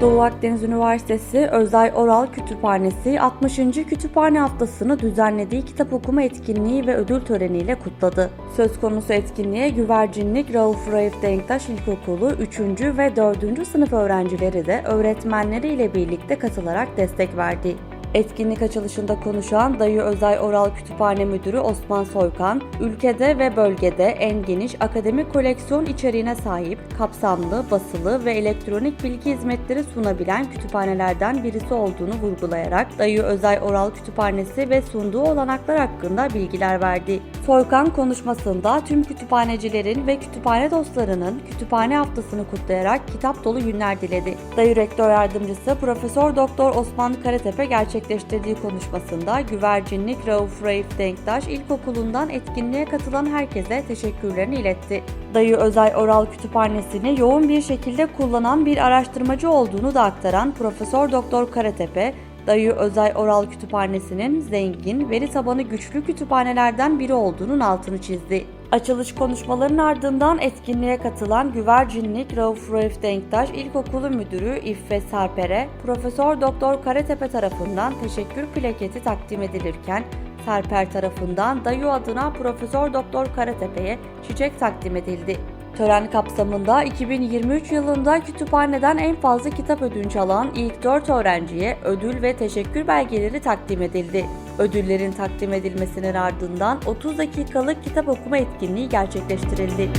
Doğu Akdeniz Üniversitesi Özay Oral Kütüphanesi 60. Kütüphane Haftası'nı düzenlediği kitap okuma etkinliği ve ödül töreniyle kutladı. Söz konusu etkinliğe Güvercinlik Rauf Raif Denktaş İlkokulu 3. ve 4. sınıf öğrencileri de öğretmenleriyle birlikte katılarak destek verdi. Etkinlik açılışında konuşan Dayı Özay Oral Kütüphane Müdürü Osman Soykan, ülkede ve bölgede en geniş akademik koleksiyon içeriğine sahip, kapsamlı, basılı ve elektronik bilgi hizmetleri sunabilen kütüphanelerden birisi olduğunu vurgulayarak Dayı Özay Oral Kütüphanesi ve sunduğu olanaklar hakkında bilgiler verdi. Soykan konuşmasında tüm kütüphanecilerin ve kütüphane dostlarının kütüphane haftasını kutlayarak kitap dolu günler diledi. Dayı Rektör Yardımcısı Profesör Doktor Osman Karatepe gerçekleştirdiği konuşmasında Güvercinlik Rauf Raif Denktaş İlkokulu'ndan etkinliğe katılan herkese teşekkürlerini iletti. Dayı Özay Oral Kütüphanesi'ni yoğun bir şekilde kullanan bir araştırmacı olduğunu da aktaran Profesör Doktor Karatepe, Dayı Özay Oral Kütüphanesi'nin zengin, veri tabanı güçlü kütüphanelerden biri olduğunun altını çizdi. Açılış konuşmalarının ardından etkinliğe katılan Güvercinlik Rauf Raif Denktaş İlkokulu Müdürü İffet Sarper'e Profesör Doktor Karatepe tarafından teşekkür plaketi takdim edilirken Sarper tarafından Dayı adına Profesör Doktor Karatepe'ye çiçek takdim edildi. Tören kapsamında 2023 yılında kütüphaneden en fazla kitap ödünç alan ilk 4 öğrenciye ödül ve teşekkür belgeleri takdim edildi. Ödüllerin takdim edilmesinin ardından 30 dakikalık kitap okuma etkinliği gerçekleştirildi.